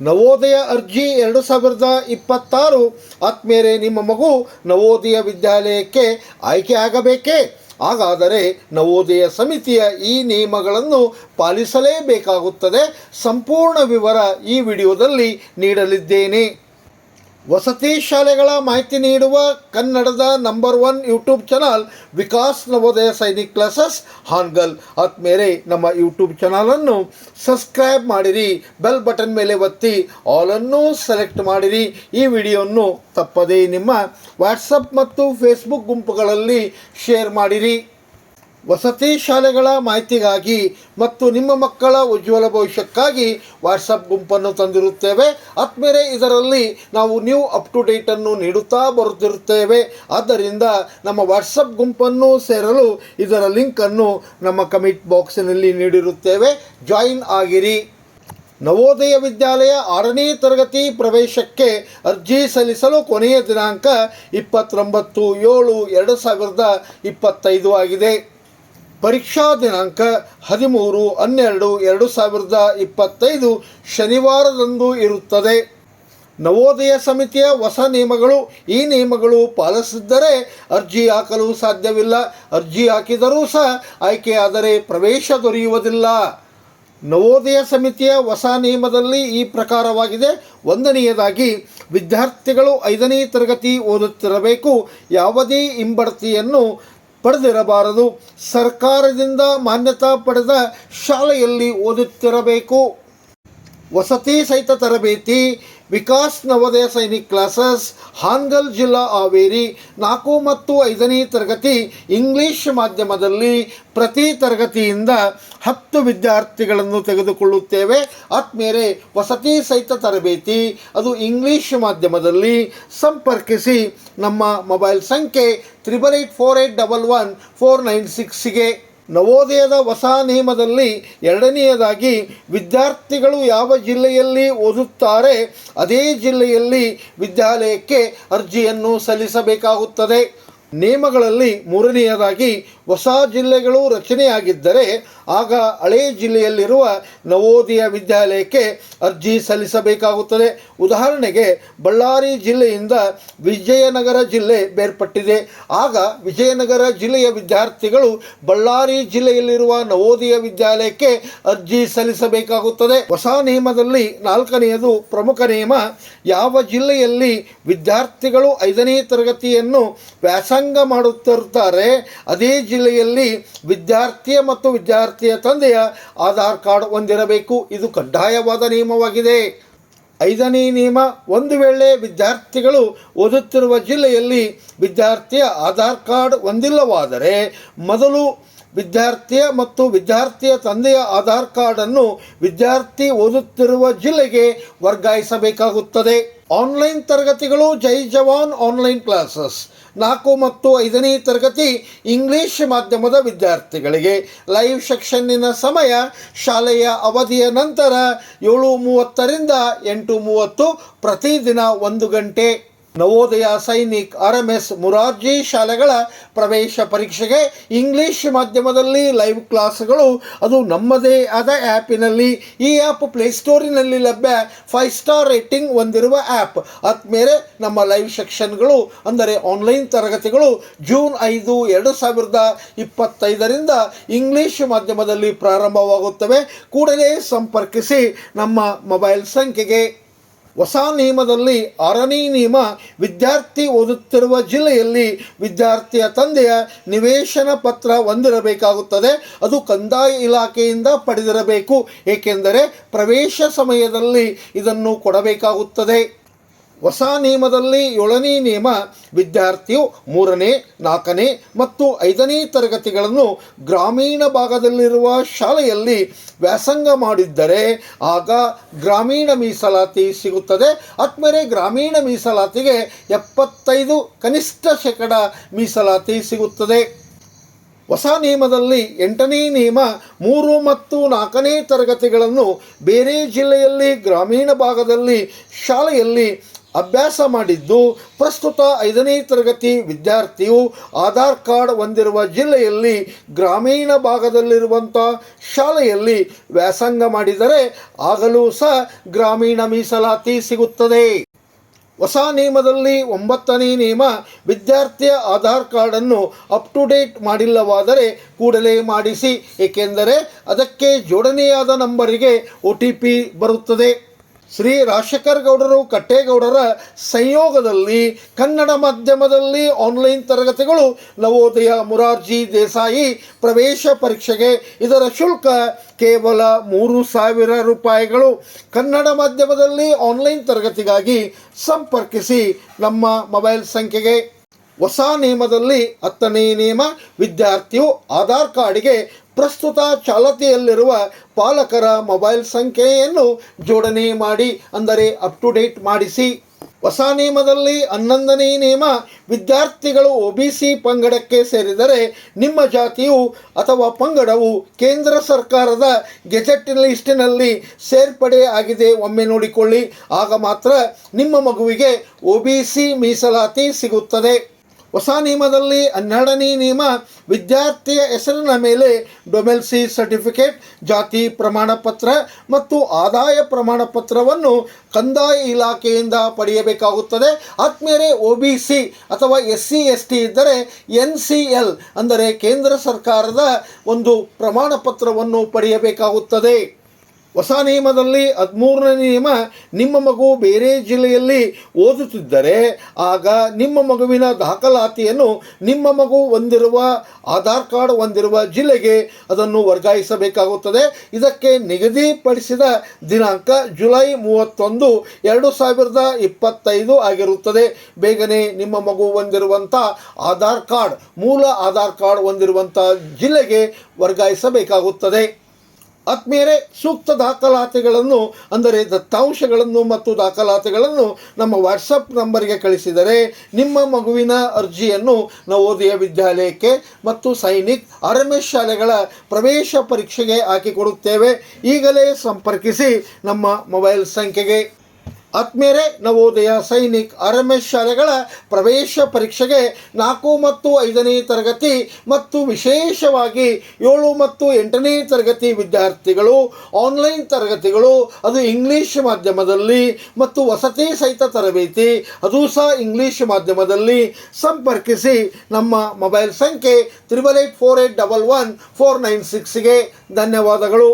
ನವೋದಯ ಅರ್ಜಿ ಎರಡು ಸಾವಿರದ ಇಪ್ಪತ್ತಾರು. ಆತ್ಮೇರೆ ನಿಮ್ಮ ಮಗು ನವೋದಯ ವಿದ್ಯಾಲಯಕ್ಕೆ ಆಯ್ಕೆ ಆಗಬೇಕೇ? ಹಾಗಾದರೆ ನವೋದಯ ಸಮಿತಿಯ ಈ ನಿಯಮಗಳನ್ನು ಪಾಲಿಸಲೇಬೇಕಾಗುತ್ತದೆ. ಸಂಪೂರ್ಣ ವಿವರ ಈ ವಿಡಿಯೋದಲ್ಲಿ ನೀಡಲಿದ್ದೇನೆ. ವಸತಿ ಶಾಲೆಗಳ ಮಾಹಿತಿ ನೀಡುವ ಕನ್ನಡದ number one YouTube channel Vikas Navodaya Sainik classes, Hangal. ಆದ್ಮೇಲೆ ನಮ್ಮ ಯೂಟ್ಯೂಬ್ ಚಾನಲನ್ನು ಸಬ್ಸ್ಕ್ರೈಬ್ ಮಾಡಿರಿ ಬೆಲ್ ಬಟನ್ ಮೇಲೆ ಒತ್ತಿ ಆಲನ್ನು ಸೆಲೆಕ್ಟ್ ಮಾಡಿರಿ. ಈ ವಿಡಿಯೋವನ್ನು ತಪ್ಪದೇ ನಿಮ್ಮ ವಾಟ್ಸಪ್ ಮತ್ತು ಫೇಸ್ಬುಕ್ ಗುಂಪುಗಳಲ್ಲಿ ಶೇರ್ ಮಾಡಿರಿ. ವಸತಿ ಶಾಲೆಗಳ ಮಾಹಿತಿಗಾಗಿ ಮತ್ತು ನಿಮ್ಮ ಮಕ್ಕಳ ಉಜ್ವಲ ಭವಿಷ್ಯಕ್ಕಾಗಿ ವಾಟ್ಸಪ್ ಗುಂಪನ್ನು ತಂದಿರುತ್ತೇವೆ. ಆದ್ಮೇಲೆ ಇದರಲ್ಲಿ ನಾವು ನ್ಯೂ ಅಪ್ ಟು ಡೇಟನ್ನು ನೀಡುತ್ತಾ ಬರುತ್ತಿರುತ್ತೇವೆ. ಆದ್ದರಿಂದ ನಮ್ಮ ವಾಟ್ಸಪ್ ಗುಂಪನ್ನು ಸೇರಲು ಇದರ ಲಿಂಕನ್ನು ನಮ್ಮ ಕಮಿಟ್ ಬಾಕ್ಸಿನಲ್ಲಿ ನೀಡಿರುತ್ತೇವೆ. ಜಾಯಿನ್ ಆಗಿರಿ. ನವೋದಯ ವಿದ್ಯಾಲಯ ಆರನೇ ತರಗತಿ ಪ್ರವೇಶಕ್ಕೆ ಅರ್ಜಿ ಸಲ್ಲಿಸಲು ಕೊನೆಯ ದಿನಾಂಕ ಇಪ್ಪತ್ತೊಂಬತ್ತು ಏಳು ಎರಡು ಸಾವಿರದ ಇಪ್ಪತ್ತೈದು ಆಗಿದೆ. ಪರೀಕ್ಷಾ ದಿನಾಂಕ ಹದಿಮೂರು, ಹನ್ನೆರಡು, ಎರಡು ಸಾವಿರದ ಇಪ್ಪತ್ತೈದು ಶನಿವಾರದಂದು ಇರುತ್ತದೆ. ನವೋದಯ ಸಮಿತಿಯ ಹೊಸ ನಿಯಮಗಳು, ಈ ನಿಯಮಗಳು ಪಾಲಿಸಿದ್ದರೆ ಅರ್ಜಿ ಹಾಕಲು ಸಾಧ್ಯವಿಲ್ಲ. ಅರ್ಜಿ ಹಾಕಿದರೂ ಸಹ ಆಯ್ಕೆಯಾದರೆ ಪ್ರವೇಶ ದೊರೆಯುವುದಿಲ್ಲ. ನವೋದಯ ಸಮಿತಿಯ ಹೊಸ ನಿಯಮದಲ್ಲಿ ಈ ಪ್ರಕಾರವಾಗಿದೆ. ಒಂದನೆಯದಾಗಿ, ವಿದ್ಯಾರ್ಥಿಗಳು ಐದನೇ ತರಗತಿ ಓದುತ್ತಿರಬೇಕು. ಯಾವುದೇ ಹಿಂಬಡ್ತಿಯನ್ನು ಪಡೆದಿರಬಾರದು. ಸರ್ಕಾರದಿಂದ ಮಾನ್ಯತಾ ಪಡೆದ ಶಾಲೆಯಲ್ಲಿ ಓದುತ್ತಿರಬೇಕು. ವಸತಿ ಸಹಿತ ತರಬೇತಿ, ವಿಕಾಸ್ ನವೋದಯ ಸೈನಿಕ್ ಕ್ಲಾಸಸ್, ಹಾನ್ಗಲ್ ಜಿಲ್ಲಾ ಹಾವೇರಿ, ನಾಲ್ಕು ಮತ್ತು ಐದನೇ ತರಗತಿ ಇಂಗ್ಲಿಷ್ ಮಾಧ್ಯಮದಲ್ಲಿ ಪ್ರತಿ ತರಗತಿಯಿಂದ ಹತ್ತು ವಿದ್ಯಾರ್ಥಿಗಳನ್ನು ತೆಗೆದುಕೊಳ್ಳುತ್ತೇವೆ. ಆತ್ಮೇರೆ ವಸತಿ ಸಹಿತ ತರಬೇತಿ, ಅದು ಇಂಗ್ಲಿಷ್ ಮಾಧ್ಯಮದಲ್ಲಿ ಸಂಪರ್ಕಿಸಿ ನಮ್ಮ ಮೊಬೈಲ್ ಸಂಖ್ಯೆ triple eight four eight double one four nine ಸಿಕ್ಸ್ಗೆ ನವೋದಯದ ಹೊಸ ನಿಯಮದಲ್ಲಿ ಎರಡನೆಯದಾಗಿ ವಿದ್ಯಾರ್ಥಿಗಳು ಯಾವ ಜಿಲ್ಲೆಯಲ್ಲಿ ಓದುತ್ತಾರೆ ಅದೇ ಜಿಲ್ಲೆಯಲ್ಲಿ ವಿದ್ಯಾಲಯಕ್ಕೆ ಅರ್ಜಿಯನ್ನು ಸಲ್ಲಿಸಬೇಕಾಗುತ್ತದೆ. ನಿಯಮಗಳಲ್ಲಿ ಮೂರನೆಯದಾಗಿ ಹೊಸ ಜಿಲ್ಲೆಗಳು ರಚನೆಯಾಗಿದ್ದರೆ ಆಗ ಹಳೇ ಜಿಲ್ಲೆಯಲ್ಲಿರುವ ನವೋದಯ ವಿದ್ಯಾಲಯಕ್ಕೆ ಅರ್ಜಿ ಸಲ್ಲಿಸಬೇಕಾಗುತ್ತದೆ. ಉದಾಹರಣೆಗೆ ಬಳ್ಳಾರಿ ಜಿಲ್ಲೆಯಿಂದ ವಿಜಯನಗರ ಜಿಲ್ಲೆ ಬೇರ್ಪಟ್ಟಿದೆ. ಆಗ ವಿಜಯನಗರ ಜಿಲ್ಲೆಯ ವಿದ್ಯಾರ್ಥಿಗಳು ಬಳ್ಳಾರಿ ಜಿಲ್ಲೆಯಲ್ಲಿರುವ ನವೋದಯ ವಿದ್ಯಾಲಯಕ್ಕೆ ಅರ್ಜಿ ಸಲ್ಲಿಸಬೇಕಾಗುತ್ತದೆ. ಹೊಸ ನಿಯಮದಲ್ಲಿ ನಾಲ್ಕನೆಯದು ಪ್ರಮುಖ ನಿಯಮ, ಯಾವ ಜಿಲ್ಲೆಯಲ್ಲಿ ವಿದ್ಯಾರ್ಥಿಗಳು ಐದನೇ ತರಗತಿಯನ್ನು ವ್ಯಾಸಂಗ ಮಾಡುತ್ತಿರುತ್ತಾರೆ. ಅದೇ ಜಿಲ್ಲೆಯಲ್ಲಿ ವಿದ್ಯಾರ್ಥಿಯ ಮತ್ತು ವಿದ್ಯಾರ್ಥಿಯ ತಂದೆಯ ಆಧಾರ್ ಕಾರ್ಡ್ ಹೊಂದಿರಬೇಕು. ಇದು ಕಡ್ಡಾಯವಾದ ನಿಯಮವಾಗಿದೆ. ಐದನೇ ನಿಯಮ, ಒಂದು ವೇಳೆ ವಿದ್ಯಾರ್ಥಿಗಳು ಓದುತ್ತಿರುವ ಜಿಲ್ಲೆಯಲ್ಲಿ ವಿದ್ಯಾರ್ಥಿಯ ಆಧಾರ್ ಕಾರ್ಡ್ ಹೊಂದಿಲ್ಲವಾದರೆ ಮೊದಲು ವಿದ್ಯಾರ್ಥಿಯ ಮತ್ತು ವಿದ್ಯಾರ್ಥಿಯ ತಂದೆಯ ಆಧಾರ್ ಕಾರ್ಡನ್ನು ವಿದ್ಯಾರ್ಥಿ ಓದುತ್ತಿರುವ ಜಿಲ್ಲೆಗೆ ವರ್ಗಾಯಿಸಬೇಕಾಗುತ್ತದೆ. ಆನ್ಲೈನ್ ತರಗತಿಗಳು ಜೈ ಜವಾನ್ ಆನ್ಲೈನ್ ಕ್ಲಾಸಸ್. ನಾಲ್ಕು ಮತ್ತು ಐದನೇ ತರಗತಿ ಇಂಗ್ಲಿಷ್ ಮಾಧ್ಯಮದ ವಿದ್ಯಾರ್ಥಿಗಳಿಗೆ ಲೈವ್ ಸೆಕ್ಷನ್ನಿನ ಸಮಯ ಶಾಲೆಯ ಅವಧಿಯ ನಂತರ ಏಳು ಮೂವತ್ತರಿಂದ ಎಂಟು ಮೂವತ್ತು ಪ್ರತಿದಿನ ಒಂದು ಗಂಟೆ. Navodaya Sainik R M S Morarji ಶಾಲೆಗಳ ಪ್ರವೇಶ ಪರೀಕ್ಷೆಗೆ ಇಂಗ್ಲಿಷ್ ಮಾಧ್ಯಮದಲ್ಲಿ ಲೈವ್ ಕ್ಲಾಸ್ಗಳು. ಅದು ನಮ್ಮದೇ ಆದ ಆ್ಯಪಿನಲ್ಲಿ. ಈ ಆ್ಯಪ್ ಪ್ಲೇಸ್ಟೋರಿನಲ್ಲಿ ಲಭ್ಯ. ಫೈವ್ ಸ್ಟಾರ್ ರೇಟಿಂಗ್ ಹೊಂದಿರುವ ಆ್ಯಪ್. ಆದ್ಮೇಲೆ ನಮ್ಮ ಲೈವ್ ಸೆಕ್ಷನ್ಗಳು, ಅಂದರೆ ಆನ್ಲೈನ್ ತರಗತಿಗಳು, ಜೂನ್ ಐದು, ಎರಡು ಸಾವಿರದ ಇಪ್ಪತ್ತೈದರಿಂದ ಇಂಗ್ಲಿಷ್ ಮಾಧ್ಯಮದಲ್ಲಿ ಪ್ರಾರಂಭವಾಗುತ್ತವೆ. ಕೂಡಲೇ ಸಂಪರ್ಕಿಸಿ ನಮ್ಮ ಮೊಬೈಲ್ ಸಂಖ್ಯೆಗೆ ಹೊಸ ನಿಯಮದಲ್ಲಿ ಆರನೇ ನಿಯಮ, ವಿದ್ಯಾರ್ಥಿ ಓದುತ್ತಿರುವ ಜಿಲ್ಲೆಯಲ್ಲಿ ವಿದ್ಯಾರ್ಥಿಯ ತಂದೆಯ ನಿವೇಶನ ಪತ್ರ ಹೊಂದಿರಬೇಕಾಗುತ್ತದೆ. ಅದು ಕಂದಾಯ ಇಲಾಖೆಯಿಂದ ಪಡೆದಿರಬೇಕು. ಏಕೆಂದರೆ ಪ್ರವೇಶ ಸಮಯದಲ್ಲಿ ಇದನ್ನು ಕೊಡಬೇಕಾಗುತ್ತದೆ. ಹೊಸ ನಿಯಮದಲ್ಲಿ ಏಳನೇ ನಿಯಮ, ವಿದ್ಯಾರ್ಥಿಯು ಮೂರನೇ, ನಾಲ್ಕನೇ ಮತ್ತು ಐದನೇ ತರಗತಿಗಳನ್ನು ಗ್ರಾಮೀಣ ಭಾಗದಲ್ಲಿರುವ ಶಾಲೆಯಲ್ಲಿ ವ್ಯಾಸಂಗ ಮಾಡಿದ್ದರೆ ಆಗ ಗ್ರಾಮೀಣ ಮೀಸಲಾತಿ ಸಿಗುತ್ತದೆ. ಆದ್ಮೇಲೆ ಗ್ರಾಮೀಣ ಮೀಸಲಾತಿಗೆ ಎಪ್ಪತ್ತೈದು ಕನಿಷ್ಠ ಶೇಕಡ ಮೀಸಲಾತಿ ಸಿಗುತ್ತದೆ. ಹೊಸ ನಿಯಮದಲ್ಲಿ ಎಂಟನೇ ನಿಯಮ, ಮೂರು ಮತ್ತು ನಾಲ್ಕನೇ ತರಗತಿಗಳನ್ನು ಬೇರೆ ಜಿಲ್ಲೆಯಲ್ಲಿ, ಗ್ರಾಮೀಣ ಭಾಗದಲ್ಲಿ, ಶಾಲೆಯಲ್ಲಿ ಅಭ್ಯಾಸ ಮಾಡಿದ್ದು ಪ್ರಸ್ತುತ ಐದನೇ ತರಗತಿ ವಿದ್ಯಾರ್ಥಿಯು ಆಧಾರ್ ಕಾರ್ಡ್ ಹೊಂದಿರುವ ಜಿಲ್ಲೆಯಲ್ಲಿ ಗ್ರಾಮೀಣ ಭಾಗದಲ್ಲಿರುವಂಥ ಶಾಲೆಯಲ್ಲಿ ವ್ಯಾಸಂಗ ಮಾಡಿದರೆ ಆಗಲೂ ಸಹ ಗ್ರಾಮೀಣ ಮೀಸಲಾತಿ ಸಿಗುತ್ತದೆ. ಹೊಸ ನಿಯಮದಲ್ಲಿ ಒಂಬತ್ತನೇ ನಿಯಮ, ವಿದ್ಯಾರ್ಥಿಯ ಆಧಾರ್ ಕಾರ್ಡನ್ನು ಅಪ್ ಟು ಡೇಟ್ ಮಾಡಿಲ್ಲವಾದರೆ ಕೂಡಲೇ ಮಾಡಿಸಿ, ಏಕೆಂದರೆ ಅದಕ್ಕೆ ಜೋಡಣೆಯಾದ ನಂಬರಿಗೆ ಒ ಟಿ ಪಿ ಬರುತ್ತದೆ. ಶ್ರೀ ರಾಜಶೇಖರ್ ಗೌಡರು ಕಟ್ಟೇಗೌಡರ ಸಂಯೋಗದಲ್ಲಿ ಕನ್ನಡ ಮಾಧ್ಯಮದಲ್ಲಿ ಆನ್ಲೈನ್ ತರಗತಿಗಳು ನವೋದಯ ಮುರಾರ್ಜಿ ದೇಸಾಯಿ ಪ್ರವೇಶ ಪರೀಕ್ಷೆಗೆ ಇದರ ಶುಲ್ಕ ಕೇವಲ ಮೂರು ಸಾವಿರ ರೂಪಾಯಿಗಳು. ಕನ್ನಡ ಮಾಧ್ಯಮದಲ್ಲಿ ಆನ್ಲೈನ್ ತರಗತಿಗಾಗಿ ಸಂಪರ್ಕಿಸಿ ನಮ್ಮ ಮೊಬೈಲ್ ಸಂಖ್ಯೆಗೆ. ಹೊಸ ನಿಯಮದಲ್ಲಿ ಹತ್ತನೇ ನಿಯಮ ವಿದ್ಯಾರ್ಥಿಯು ಆಧಾರ್ ಕಾರ್ಡಿಗೆ ಪ್ರಸ್ತುತ ಚಾಲತಿಯಲ್ಲಿರುವ ಪಾಲಕರ ಮೊಬೈಲ್ ಸಂಖ್ಯೆಯನ್ನು ಜೋಡಣೆ ಮಾಡಿ, ಅಂದರೆ ಅಪ್ ಟು ಡೇಟ್ ಮಾಡಿಸಿ. ಹೊಸ ನಿಯಮದಲ್ಲಿ ಹನ್ನೊಂದನೇ ನಿಯಮ, ವಿದ್ಯಾರ್ಥಿಗಳು ಒ ಬಿ ಸಿ ಪಂಗಡಕ್ಕೆ ಸೇರಿದರೆ ನಿಮ್ಮ ಜಾತಿಯು ಅಥವಾ ಪಂಗಡವು ಕೇಂದ್ರ ಸರ್ಕಾರದ ಗೆಜೆಟ್ ಲಿಸ್ಟಿನಲ್ಲಿ ಸೇರ್ಪಡೆ ಆಗಿದೆ, ಒಮ್ಮೆ ನೋಡಿಕೊಳ್ಳಿ. ಆಗ ಮಾತ್ರ ನಿಮ್ಮ ಮಗುವಿಗೆ ಒ ಬಿ ಸಿ ಮೀಸಲಾತಿ ಸಿಗುತ್ತದೆ. ಹೊಸ ನಿಯಮದಲ್ಲಿ ಹನ್ನೆರಡನೇ ನಿಯಮ, ವಿದ್ಯಾರ್ಥಿಯ ಹೆಸರಿನ ಮೇಲೆ ಡೊಮೆಲ್ಸಿ ಸರ್ಟಿಫಿಕೇಟ್, ಜಾತಿ ಪ್ರಮಾಣ ಪತ್ರ ಮತ್ತು ಆದಾಯ ಪ್ರಮಾಣ ಪತ್ರವನ್ನು ಕಂದಾಯ ಇಲಾಖೆಯಿಂದ ಪಡೆಯಬೇಕಾಗುತ್ತದೆ. ಆದ್ಮೇಲೆ ಒ ಬಿ ಸಿ ಅಥವಾ ಎಸ್ ಸಿ ಎಸ್ ಟಿ ಇದ್ದರೆ ಎನ್ ಸಿ ಎಲ್, ಅಂದರೆ ಕೇಂದ್ರ ಸರ್ಕಾರದ ಒಂದು ಪ್ರಮಾಣ ಪತ್ರವನ್ನು ಪಡೆಯಬೇಕಾಗುತ್ತದೆ. ಹೊಸ ನಿಯಮದಲ್ಲಿ ಹದಿಮೂರನೇ ನಿಯಮ, ನಿಮ್ಮ ಮಗು ಬೇರೆ ಜಿಲ್ಲೆಯಲ್ಲಿ ಓದುತ್ತಿದ್ದರೆ ಆಗ ನಿಮ್ಮ ಮಗುವಿನ ದಾಖಲಾತಿಯನ್ನು ನಿಮ್ಮ ಮಗು ಹೊಂದಿರುವ ಆಧಾರ್ ಕಾರ್ಡ್ ಹೊಂದಿರುವ ಜಿಲ್ಲೆಗೆ ಅದನ್ನು ವರ್ಗಾಯಿಸಬೇಕಾಗುತ್ತದೆ. ಇದಕ್ಕೆ ನಿಗದಿಪಡಿಸಿದ ದಿನಾಂಕ ಜುಲೈ ಮೂವತ್ತೊಂದು ಎರಡು ಸಾವಿರದ ಇಪ್ಪತ್ತೈದು ಆಗಿರುತ್ತದೆ. ಬೇಗನೆ ನಿಮ್ಮ ಮಗು ಹೊಂದಿರುವಂಥ ಆಧಾರ್ ಕಾರ್ಡ್, ಮೂಲ ಆಧಾರ್ ಕಾರ್ಡ್ ಹೊಂದಿರುವಂಥ ಜಿಲ್ಲೆಗೆ ವರ್ಗಾಯಿಸಬೇಕಾಗುತ್ತದೆ. ಆತ್ಮೀಯರೇ, ಸೂಕ್ತ ದಾಖಲಾತಿಗಳನ್ನು, ಅಂದರೆ ದತ್ತಾಂಶಗಳನ್ನು ಮತ್ತು ದಾಖಲಾತಿಗಳನ್ನು ನಮ್ಮ ವಾಟ್ಸಪ್ ನಂಬರ್ಗೆ ಕಳಿಸಿದರೆ ನಿಮ್ಮ ಮಗುವಿನ ಅರ್ಜಿಯನ್ನು ನವೋದಯ ವಿದ್ಯಾಲಯಕ್ಕೆ ಮತ್ತು ಸೈನಿಕ್ ಆರ್ ಶಾಲೆಗಳ ಪ್ರವೇಶ ಪರೀಕ್ಷೆಗೆ ಹಾಕಿಕೊಡುತ್ತೇವೆ. ಈಗಲೇ ಸಂಪರ್ಕಿಸಿ ನಮ್ಮ ಮೊಬೈಲ್ ಸಂಖ್ಯೆಗೆ ಆತ್ಮೇರೆ Navodaya Sainik R M S ಶಾಲೆಗಳ ಪ್ರವೇಶ ಪರೀಕ್ಷೆಗೆ ನಾಲ್ಕು ಮತ್ತು ಐದನೇ ತರಗತಿ ಮತ್ತು ವಿಶೇಷವಾಗಿ ಏಳು ಮತ್ತು ಎಂಟನೇ ತರಗತಿ ವಿದ್ಯಾರ್ಥಿಗಳು, ಆನ್ಲೈನ್ ತರಗತಿಗಳು, ಅದು ಇಂಗ್ಲೀಷ್ ಮಾಧ್ಯಮದಲ್ಲಿ ಮತ್ತು ವಸತಿ ಸಹಿತ ತರಬೇತಿ, ಅದು ಸಹ ಇಂಗ್ಲೀಷ್ ಮಾಧ್ಯಮದಲ್ಲಿ ಸಂಪರ್ಕಿಸಿ ನಮ್ಮ ಮೊಬೈಲ್ ಸಂಖ್ಯೆ triple eight four eight double one four nine ಸಿಕ್ಸ್ಗೆ ಧನ್ಯವಾದಗಳು.